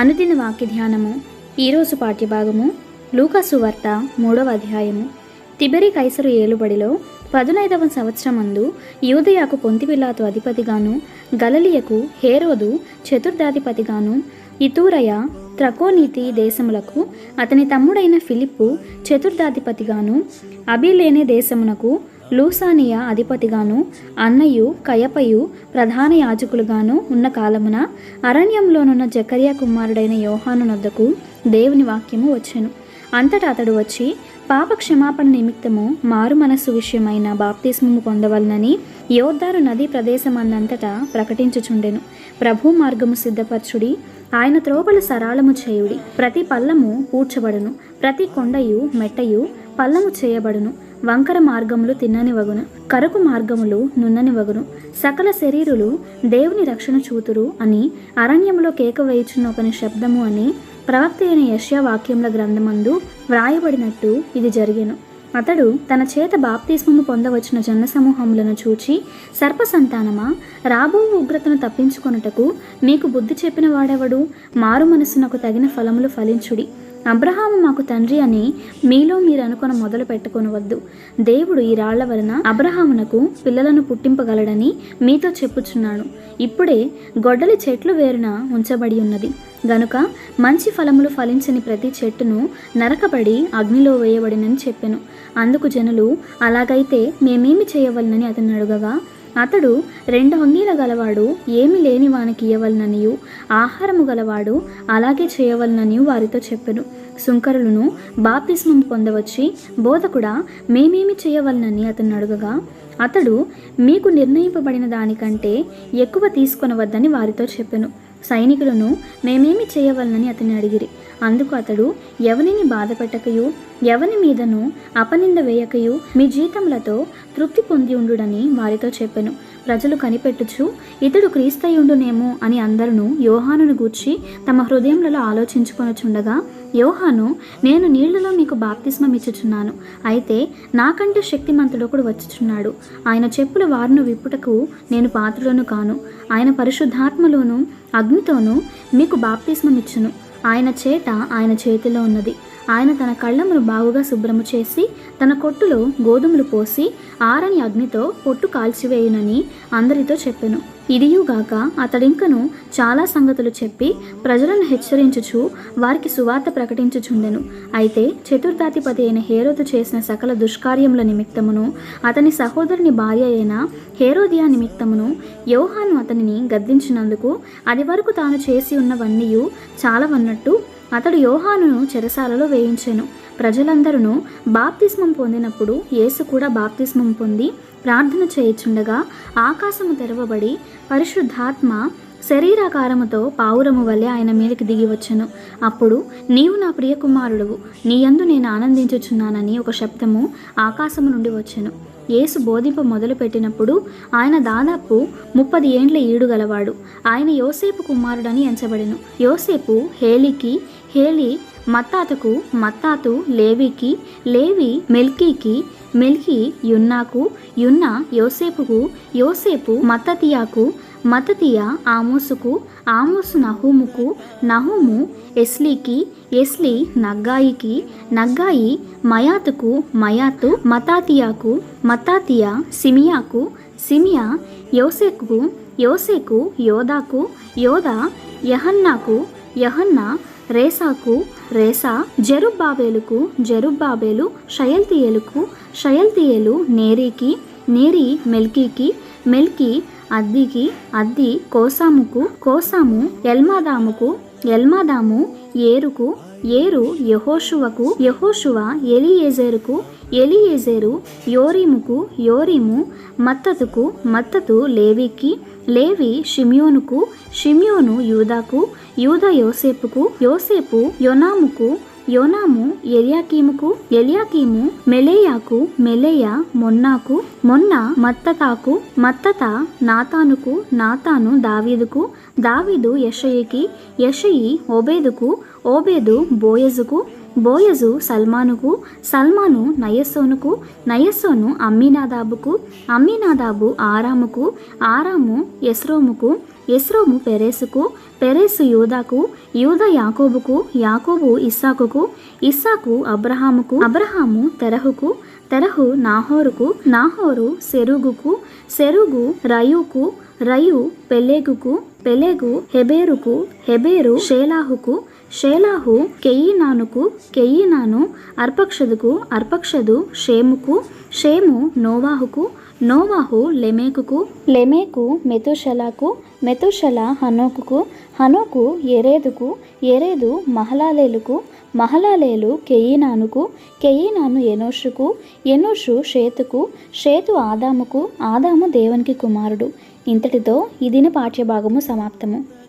అనుదిన వాక్య ధ్యానము ఈరోజు పాఠ్యభాగము లూకాసు వార్త మూడవ అధ్యాయము. తిబెరి కైసరు ఏలుబడిలో పదునైదవ సంవత్సరమందు యూదయాకు పొంతిపిల్లాతు అధిపతిగాను గలలియకు హేరోదు చతుర్థాధిపతిగాను ఇతూరయ త్రకోనీతి దేశములకు అతని తమ్ముడైన ఫిలిప్పు చతుర్థాధిపతిగాను అభిలేనే దేశమునకు లూసానియా అధిపతిగాను అన్నయు కయపయు ప్రధాన యాజకులుగాను ఉన్న కాలమున అరణ్యంలోనున్న జకర్యా కుమారుడైన యోహాను నొద్దకు దేవుని వాక్యము వచ్చెను. అంతటా అతడు వచ్చి పాప క్షమాపణ నిమిత్తము మారు మనస్సు విషయమైన బాప్తిస్మము పొందవలనని యోద్ధారు నదీ ప్రదేశమన్నంతటా ప్రకటించుచుండెను. ప్రభు మార్గము సిద్ధపరచుడి ఆయన త్రోవలు సరాళము చేయుడి. ప్రతి పల్లము పూడ్చబడును ప్రతి కొండయు మెట్టయు పల్లము చేయబడును. వంకర మార్గములు తిన్నని వగును కరకు మార్గములు నున్నని వగును సకల శరీరులు దేవుని రక్షణ చూతురు అని అరణ్యంలో కేక వేయుచున్న ఒకని శబ్దము అని ప్రవక్త అయిన యశ్యా వాక్యముల గ్రంథమందు వ్రాయబడినట్టు ఇది జరిగెను. అతడు తన చేత బాప్తిస్మము పొందవచ్చిన జన సమూహములను చూచి సర్ప సంతానమా రాబో ఉగ్రతను తప్పించుకొనుటకు మీకు బుద్ధి చెప్పిన వాడెవడు? మారు మనసునకు తగిన ఫలములు ఫలించుడి. అబ్రహాము మాకు తండ్రి అని మీలో మీరు అనుకున్న మొదలు పెట్టుకొనవద్దు. దేవుడు ఈ రాళ్ళ వలన అబ్రహామునకు పిల్లలను పుట్టింపగలడని మీతో చెప్పుచున్నాను ఇప్పుడే గొడ్డలి చెట్లు వేరున ఉంచబడి ఉన్నది. గనుక మంచి ఫలములు ఫలించని ప్రతి చెట్టును నరకబడి అగ్నిలో వేయబడినని చెప్పెను. అందుకు జనులు అలాగైతే మేమేమి చేయవలనని అతను అడుగగా అతడు రెండు అంగీల గలవాడు ఏమి లేని వానికి ఇయ్యవలననియు ఆహారము గలవాడు అలాగే చేయవలననియు వారితో చెప్పెను. సుంకరులను బాప్తిస్మం పొందవచ్చి బోధకుడా మేమేమి చేయవలనని అతను అడుగగా అతడు మీకు నిర్ణయింపబడిన దానికంటే ఎక్కువ తీసుకొనవద్దని వారితో చెప్పెను. సైనికులను మేమేమి చేయవలనని అతని అడిగిరి. అందుకు అతడు ఎవరిని బాధ పెట్టకయు ఎవని మీదను అపనింద వేయకయు మీ జీతములతో తృప్తి పొంది ఉండుడని వారితో చెప్పెను. ప్రజలు కనిపెట్టుచు ఇతడు క్రీస్తయుండునేమో అని అందరును యోహానును గూర్చి తమ హృదయంలో ఆలోచించుకొనుచుండగా యోహాను నేను నీళ్ళలో మీకు బాప్తిస్మం ఇచ్చుచున్నాను అయితే నాకంటే శక్తిమంతుడు ఒకడు వచ్చుచున్నాడు. ఆయన చెప్పుల వారును విప్పుటకు నేను పాత్రలోను కాను. ఆయన పరిశుద్ధాత్మలోను అగ్నితోనూ మీకు బాప్తిస్మం ఇచ్చును ఆయన చేట ఆయన చేతిలో ఉన్నది. ఆయన తన కళ్ళమును బాగుగా శుభ్రము చేసి తన కొట్టులో గోధుమలు పోసి ఆరని అగ్నితో పొట్టు కాల్చివేయునని అందరితో చెప్పెను. ఇదియుగాక అతడింకను చాలా సంగతులు చెప్పి ప్రజలను హెచ్చరించుచు వారికి సువార్త ప్రకటించుచుండెను. అయితే చతుర్థాధిపతి అయిన హేరోదు చేసిన సకల దుష్కార్యముల నిమిత్తమును అతని సహోదరుని భార్య అయిన హేరోదియా నిమిత్తమును యోహాను అతనిని గద్దించినందుకు అది వరకు తాను చేసి ఉన్నవన్నీయు చాలవన్నట్టు అతడు యోహానును చెరసాలలో వేయించెను. ప్రజలందరూ బాప్తిస్మం పొందినప్పుడు యేసు కూడా బాప్తిస్మం పొంది ప్రార్థన చేయుచుండగా ఆకాశము తెరవబడి పరిశుద్ధాత్మ శరీరాకారముతో పావురము వలె ఆయన మీదకి దిగి వచ్చను. అప్పుడు నీవు నా ప్రియ కుమారుడువు నీయందు నేను ఆనందించుచున్నానని ఒక శబ్దము ఆకాశము నుండి వచ్చెను. యేసు బోధింప మొదలుపెట్టినప్పుడు ఆయన దాదాపు ముప్పది ఏండ్ల ఈడుగలవాడు ఆయన యోసేపు కుమారుడని ఎంచబడెను. యోసేపు హేలికి హేలి మత్తాతకు మత్తాతు లేవికి లేవి మెల్కీకి మెల్కి యున్నాకు యున్న యోసేపుకు యోసేపు మత్తతియాకు మతతియ ఆమోసుకు ఆమోసు నహూముకు నహూము ఎస్లీకి ఎస్లీ నగ్గాయికి నగ్గాయి మయాతుకు మయాతు మతాతియాకు మతాతియ సిమియాకు సిమియా యోసేకు యోసేకు యోదాకు యోదా యహన్నాకు యహన్నా రేసాకు రేసా జరుబ్బాబేలుకు జరుబ్బాబేలు షయల్తీయేలుకు షయల్తీయేలు నేరీకి నేరి మెల్కీకి మెల్కి అద్దికి అద్ది కోసాముకు కోసాము ఎల్మాదాముకు ఎల్మాదాము ఏరుకు ఏరు యహోషువకు యహోషువ ఎలియేజేరుకు ఎలియేజేరు యోరీముకు యోరీము మత్తతుకు మత్తతు లేవికి లేవి షిమ్యోనుకు షిమ్యోను యూదాకు యూద యోసేపుకు యోసేపు యోనాముకు యోనాము ఎలియాకీముకు ఎలియాకీము మెలేయాకు మెలేయా మొన్నాకు మొన్న మత్తతాకు మత్తత నాతానుకు నాతాను దావీదుకు దావీదు యషయికి యషయి ఓబేదుకు ఓబేదు బోయజుకు బోయజు సల్మానుకు సల్మాను నయస్సోనుకు నయస్సోను అమ్మీనాదాబుకు అమ్మీనాదాబు ఆరాముకు ఆరాము ఎస్రోముకు ఎస్రోము పెరేసుకు పెరేసు యూదాకు యూద యాకోబుకు యాకోబు ఇస్సాకుకు ఇస్సాకు అబ్రహాముకు అబ్రహాము తెరహుకు తెరహు నాహోరుకు నాహోరు సెరుగుకు సెరుగు రయుకు రయు పెలేగుకు పెలేగు హెబేరుకు హెబేరు షేలాహుకు షేలాహు కెయ్యినానుకు కెయ్యినాను అర్పక్షదుకు అర్పక్షదు షేముకు షేము నోవాహుకు నోవాహు లెమేకుకు లెమేకు మెతుషలాకు మెతుషల హనోకుకు హనోకు ఎరేదుకు ఎరేదు మహలాలేలుకు మహలాలేలు కెయ్యినానుకు కెయ్యినాను ఎనోషుకు ఎనోషు షేతుకు షేతు ఆదాముకు ఆదాము దేవునికి కుమారుడు. ఇంతటితో ఈ దిన పాఠ్యభాగము సమాప్తము.